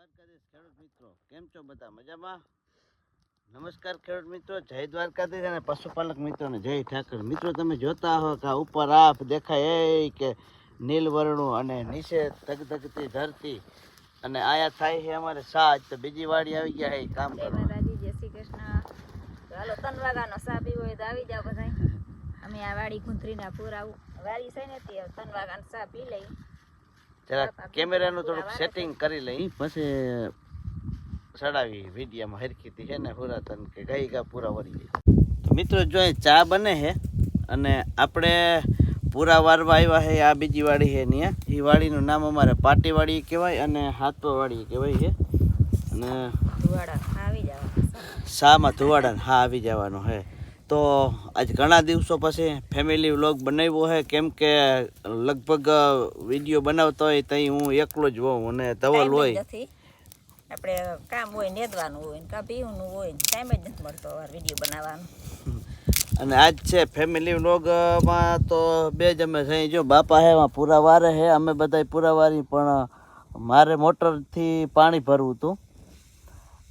દ્વારકાધીશ ખેડૂત મિત્રો. કેમ છો બધા? મજામાં? નમસ્કાર ખેડૂત મિત્રો. જય દ્વારકાધીશ અને પશુપાલક મિત્રોને જય ઠાકર. મિત્રો તમે જોતા હો કે ઉપર આપ દેખાય એ કે નીલવર્ણું અને નીચે ધગધગતી ધરતી અને આયા થાય છે અમારે સાજ. તો બીજી વાડી આવી ગયા એ કામ કરવા. જય શ્રી કૃષ્ણ. ચાલો ત્રણ વાગ્યાનો ચા હોય તો આવી જાવ બધા અમે આ વાડી ગુંથરીના પૂરાવું વાડી છે ને તે ત્રણ વાગાનો સા પી લઈ. જરા કેમેરાનું થોડુંક સેટિંગ કરી લઈ. પછી ચડાવી વિડીયામાં હરખીતી છે ને પુરાતન કે ગઈ ગા પૂરા વળી ગઈ. તો મિત્રો જો ચા બને છે અને આપણે પૂરા વારવા આવ્યા છે આ બીજી વાડી છે ત્યાં એ વાડીનું નામ અમારે પાટીવાડી કહેવાય અને હાથવાવાડી કહેવાય છે અને ધુવાડા શામાં ધુવાડા હા આવી જવાનું છે તો આજ ઘણા દિવસો પછી ફેમિલી વ્લોગ બનાવ્યો છે કેમ કે લગભગ વીડિયો બનાવતો હોય ત્યાં હું એકલો જ હોઉં અને ધવલ હોય. આપણે કામ હોય નેદવાનું હોય ને કાં પીવાનું હોય ટાઈમ જ નથી મળતો વીડિયો બનાવવાનો. અને આજ છે ફેમિલી વ્લોગમાં તો બે જ અમે થઈ જો બાપા હે પૂરા વારે હે. અમે બધા પૂરા વારી પણ મારે મોટરથી પાણી ભરવું હતું.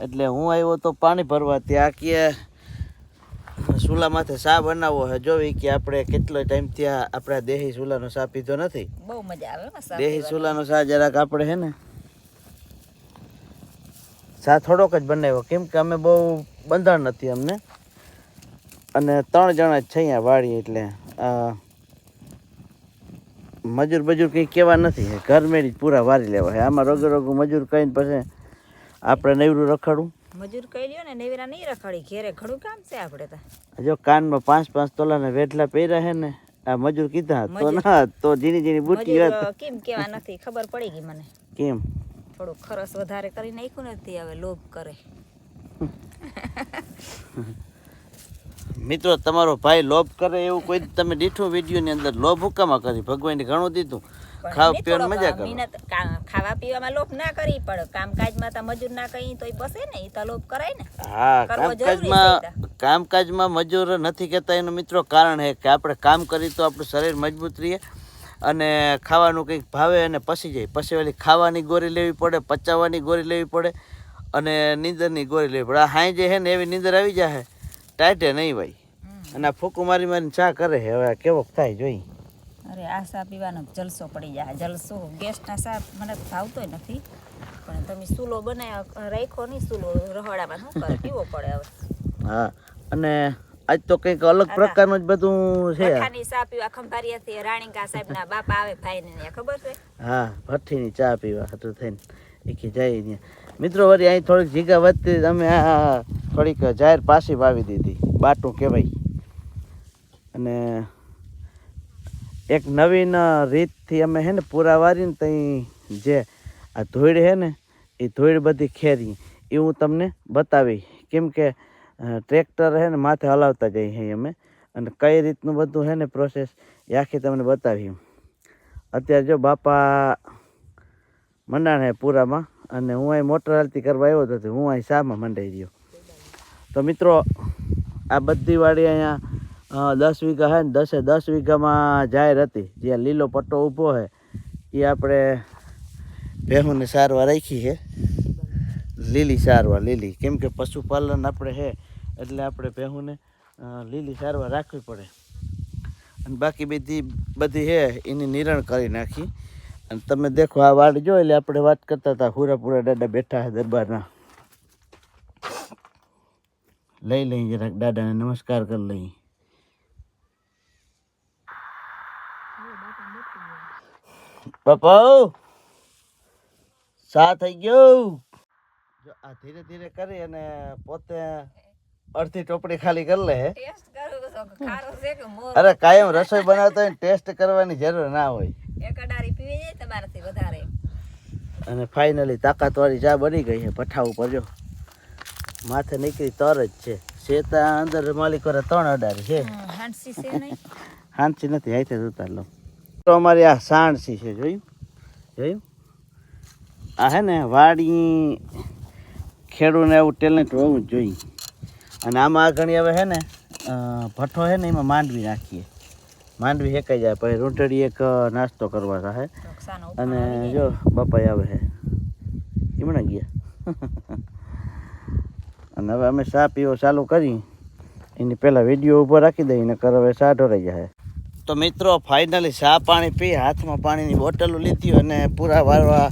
એટલે હું આવ્યો તો પાણી ભરવા. ત્યાં કે ચૂલા માથે ચા બનાવવો હે. જોવી કે આપણે કેટલો ટાઈમ ત્યાં આપણે દેહી સુલાનો ચા પીધો નથી? બહુ મજા આવે દેહી સુલાનો ચા જરાક આપણે હે ને ચા થોડોક જ બનાવ્યો. કેમ કે અમે બહુ બંધાણ નથી અમને. અને ત્રણ જણા જ છે અહીંયા વાળી એટલે મજૂર બજૂર કંઈ કહેવા નથી. ઘર મેળી જ પૂરા વારી લેવા છે આમાં રોગો રોગું મજૂર કહીને પછી આપણે નવરું રખડવું. મજૂર કહી લ્યો ને નેવેરા નહીં રખાડી ઘેરે ઘણું કામ છે આપણે તો. જો કાનમાં પાંચ પાંચ તોલાના વેઢલા પહેર્યા હે ને આ મજૂર કીધા તો ના તો જીની જીની બુટી વાત કેમ કેવા નથી ખબર પડી ગઈ મને. કેમ? થોડું ખરસ વધારે કરી નાખ્યું નથી હવે લોભ કરે. મિત્રો તમારો ભાઈ લોભ કરે એવું કોઈ તમે દીઠું વીડિયો ની અંદર લોભ હુકામાં કરી? ભગવાને ઘણું દીધું. ખાવ પીવાની મજા કરો. મહેનત ખાવા પીવામાં લોભ ના કરી પણ કામકાજમાં તો મજૂર ના કહી તોય બસે ને એ તો લોભ કરાય ને. હા કામકાજમાં કામકાજમાં મજૂર નથી કહેતા એનો મિત્રો કારણ છે કે આપણે કામ કરી તો આપણું શરીર મજબૂત રહે અને ખાવાનું કંઈક ભાવે અને પસી જાય. પછી ઓલી ખાવાની ગોરી લેવી પડે પચાવવાની ગોરી લેવી પડે અને નીંદરની ગોરી લેવી પડે. આ હાઈ જે છે ને એવી નીંદર આવી જાય ટાઈટે નહીં ભાઈ. અને આ ફૂકું મારી મારીને ચા કરે હવે કેવો થાય જોઈ. અરે આ સા પીવાનો જલસો પડી જાય. જલસો ગેસના સા મને ભાવતો નથી પણ તમે સૂલો બનાવ્યો રાખ્યો નહીં સૂલો રહોડામાં શું કરે? પીવો પડે હવે. હા અને આજ તો કંઈક અલગ પ્રકારનું જ બધું છે. મઠાની ચા પીવા ખંભારિયાથી રાણીકા સાહેબના બાપા આવે ભાઈને ખબર છે? હા ભઠ્ઠીની ચા પીવા હતું થઈને. એકી જાય ને મિત્રો વળી અહીં થોડીક જીગા વધતી અમે આ થોડીક જાહેર પાછી વાવી દીધી. બાટું કહેવાય. અને એક નવીન રીતથી અમે હે ને પૂરા વારીને ત્યાં જે આ ધોઈડ હે ને એ ધોઈડ બધી ખેરી. એ હું તમને બતાવી કેમ કે ટ્રેક્ટર હે ને માથે હલાવતા જઈએ છીએ અમે. અને કઈ રીતનું બધું હે ને પ્રોસેસ એ આખી તમને બતાવી અત્યારે જો બાપા મંડાણ હે પૂરામાં, અને હું અહીં મોટર હાલતી કરવા આવ્યો હતો હું અહીં શામાં મંડાઈ ગયો તો મિત્રો, આ બધી વાડી અહીંયા દસ વીઘા છે ને દસે દસ વીઘામાં જાહેર હતી. જ્યાં લીલો પટ્ટો ઊભો છે એ આપણે ભેહુંને સારવાર રાખી છે લીલી સારવાર, લીલી. કેમ કે પશુપાલન આપણે છે એટલે આપણે ભેહુંને લીલી સારવાર રાખવી પડે. અને બાકી બધી બધી છે એની નિરણ કરી નાખી. અને તમે દેખો આ વાડ જો, એટલે આપણે વાત કરતા હતા, હુરાપુરા પૂરા દાદા બેઠા છે દરબારના. લઈ લઈએ જરાક દાદાને નમસ્કાર કરી લઈ બાપા સા થઈ ગયો જો આ ધીરે ધીરે કરી અને પોતે અડધી ટોપડી ખાલી કરી લે ટેસ્ટ કરું તો ખારો છે કે મોર અરે કાયમ રસોઈ બનાવતા હોય ટેસ્ટ કરવાની જરૂર ના હોય એક અડારી પીવી જાય તમારાથી વધારે અને ફાઇનલી તાકાતવાળી ચા બની ગઈ છે પઠાવું ઉપર જો માથે નીકળી તર જ છે શેતા અંદર માલિકો ત્રણ અડારી છે હાંસી છે નહીં હાંસી નથી હાથે ઉતાર લો તો અમારી આ સાણસી છે જોયું? જોયું? આ હે ને વાડી ખેડૂને એવું ટેલેન્ટ હોવું જ જોઈએ. અને આમાં આ ઘણી હવે હે ને ભઠ્ઠો હે ને એમાં માંડવી નાખીએ માંડવી હેકાઈ જાય પછી રૂંટડી એક નાસ્તો કરવા થાય અને જો બાપા આવે હે. હિમણા ગયા. અને હવે અમે ચા પીવો ચાલુ કરી. એની પહેલાં વીડિયો ઊભો રાખી દઈએ ને કર હવે સાઢો ઢોરાઈ જાય તો મિત્રો ફાઇનલી ચા પાણી પી હાથમાં પાણીની બોટલો લીધી અને પૂરા વારવા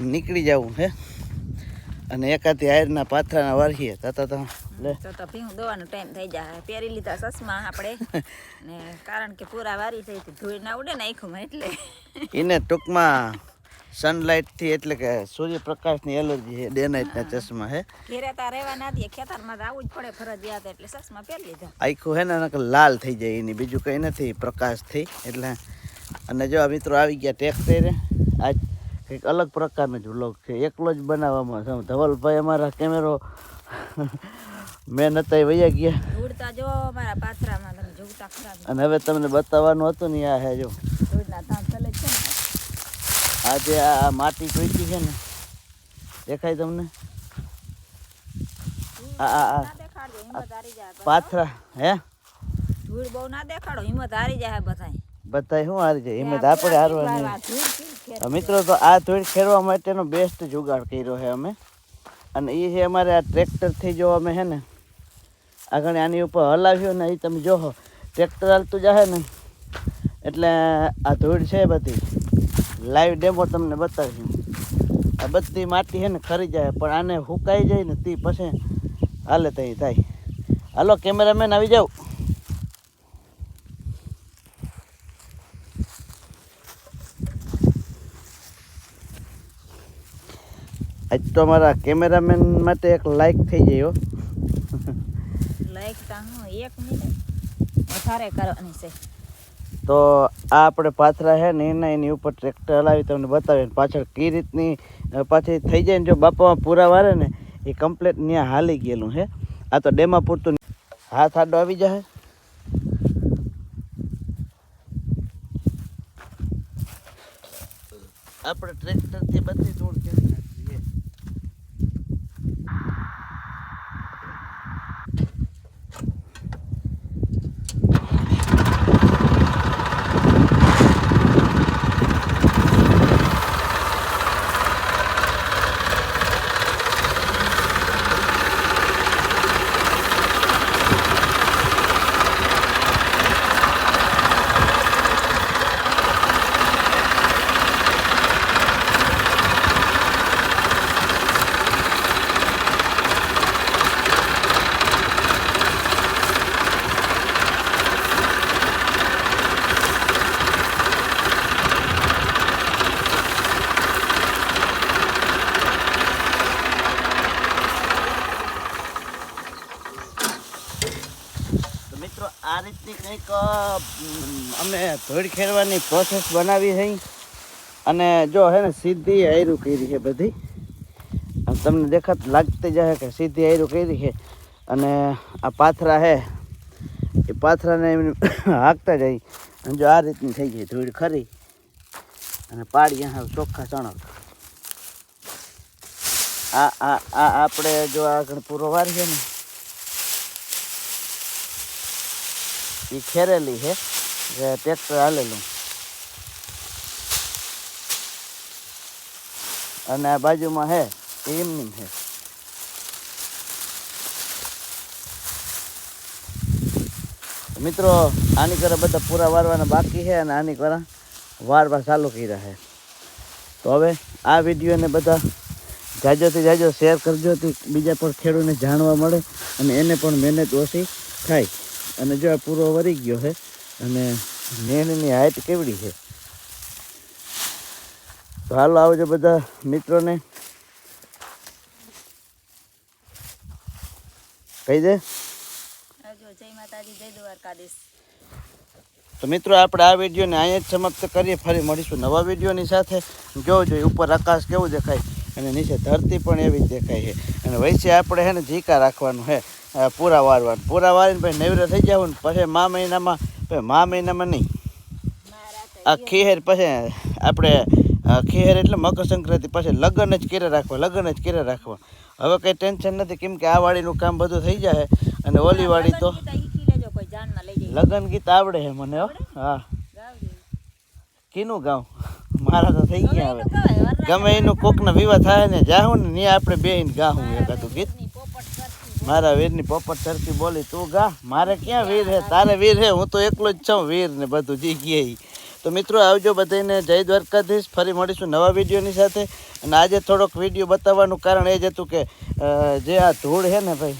નીકળી જવું હે. અને એકાથી આયરના પાથરાના વારીએ તાતા તો લે. તો તો ભીંગ દોવાનો ટાઈમ થઈ જાય. પહેરી લીધા ચશ્મા આપણે. ને કારણ કે પૂરા વારી થઈ ધોઈ ધૂળ ના ઉડે ને આંખોમાં એટલે. એને ટૂંકમાં સનલાઇટથી એટલે કે સૂર્યપ્રકાશની એલર્જી છે ડે નાઇટના ચશ્મા હે ઘેરે તા રહેવા ના દે ખેતરમાં આવવું જ પડે ફરજિયાત એટલે ચશ્મા પહેરી લીધા. આખું હે ને નકર લાલ થઈ જાય એની બીજું કંઈ નથી પ્રકાશથી. એટલે અને જો આ મિત્રો આવી ગયા ટ્રેક્ટરે આજ કંઈક અલગ પ્રકારનો જ વ્લોગ છે. એકલો જ બનાવવામાં છું. ધવલભાઈ અમારા કેમેરો મેં નતા વૈયા ગયા. ઉડતા જો મારા પાથરામાં તમે જોતા ખરાબ અને હવે તમને બતાવવાનું હતું ને આ હે જો. ઉડના ધામ ચલે છે આજે આ આ માટી જોઈતી છે ને દેખાય તમને? આ જાય પાથરા હે? ધૂળ બહુ ના દેખાડો હિંમત હારી જાય બધાય. બતાય શું હારી છે હિંમત આપણે હારવાની મિત્રો તો આ ધૂળ ખેડવા માટેનો બેસ્ટ જુગાડ કર્યો છે અમે. અને એ છે અમારે આ ટ્રેક્ટરથી જો અમે છે ને આગળ આની ઉપર હલાવ્યો ને એ તમે જોહો ટ્રેક્ટર હાલતું જાય ને એટલે આ ધૂળ છે બધી. લાઈવ ડેમો તમને બતાવ્યું આ બધી માટી છે ને ખરી જાય પણ આને હુકાઈ જાય ને તે પછી હાલે તઈ થાય. હાલો કેમેરામેન આવી જાવ આજ તો અમારા કેમેરામેન માટે એક લાઈક થઈ ગયો લાઈક તો એક મિનિટ વધારે કરવાની છે. તો આ આપણે પાથરા છે ને એના એની ઉપર ટ્રેક્ટર હલાવી તમને બતાવીએ. પાછળ કઈ રીતની પાછી થઈ જાય ને જો બાપામાં પૂરા વારે ને, એ કમ્પ્લેટ ત્યાં હાલી ગયેલું છે. આ તો ડેમાં પૂરતું હાથ આડો આવી જાય આપણે ટ્રેક્ટરથી બધી ધૂળ કરી નાખીએ તો મિત્રો આ રીતની કંઈક અમે ધોળ ખેડવાની પ્રોસેસ બનાવી છે. અને જો હે ને, સીધી આયરું કરી છે બધી. તમને દેખાત લાગતી જાય કે સીધી આયરું કરી છે. અને આ પાથરા છે એ પાથરાને એમ હાંકતા જાય અને જો આ રીતની થઈ ગઈ ધૂળ ખરી. અને પાડી અહીંયા ચોખ્ખા ચણક આ આ આ આપણે જો આગળ પૂરો વારીએ ને એ ખેરેલી છે, જે ટ્રેક્ટર હાલેલું. અને આ બાજુમાં છે એ એમની છે. મિત્રો, આની કરે બધા પૂરા વારવાના બાકી છે અને આની કરે વારવા ચાલુ કર્યા છે. તો હવે આ વિડીયોને બધા જાજોથી જાજો શેર કરજો બીજા પણ ખેડૂતને જાણવા મળે અને એને પણ મહેનત ઓછી થાય. અને જો આ પૂરો વરી ગયો છે અને મેનની હાઈટ કેવડી છે તો હાલો આવજો બધા મિત્રોને. કહી દે. તો મિત્રો આપણે આ વિડીયોને અહીંયા જ સમાપ્ત કરીએ. ફરી મળીશું નવા વિડીયોની સાથે. જોજો ઉપર આકાશ કેવું દેખાય. અને નીચે ધરતી પણ એવી જ દેખાય છે. અને વૈસે આપણે છે ને ઝીકા રાખવાનું છે પૂરા વારવાનું. પૂરા વારીને પછી નવરો થઈ જવું ને પછી મા મહિનામાં પછી મા મહિનામાં નહીં. આ ખીહેર પછી આપણે ખીહેર એટલે મકર સંક્રાંતિ પછી લગ્ન જ કેરે રાખવા લગ્ન જ કેરે રાખવા. હવે કંઈ ટેન્શન નથી કેમ કે આ વાડીનું કામ બધું થઈ જાય અને ઓલી વાડી તો લગન ગીત આવડે છે મને હો. હા. કીનું ગાઉં મારા તો થઈ ગયા હવે. ગમે એનું કોકનો વિવાહ થાય ને જાહું ને ત્યાં આપણે બે ગાહું એકાદું ગીત. મારા વીરની પોપટ સરખી બોલી તું ગા મારે ક્યાં વીર હે? તારે વીર હે? હું તો એકલો જ છું વીર ને બધું જી ગયા તો મિત્રો આવજો બધાને જય દ્વારકાધીશ. ફરી મળીશું નવા વિડીયોની સાથે. અને આજે થોડોક વીડિયો બતાવવાનું કારણ એ જ હતું કે જે આ ધૂળ છે ને ભાઈ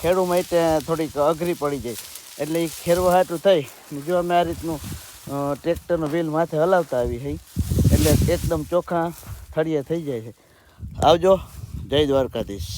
ખેડૂ માટે થોડીક અઘરી પડી જાય. એટલે એ ખેરવા હાટું થઈ. જો અમે આ રીતનું ટ્રેક્ટરનું વ્હીલ માથે હલાવતા આવી હઈ. એટલે એકદમ ચોખ્ખા થળિયા થઈ જાય છે. આવજો. જય દ્વારકાધીશ.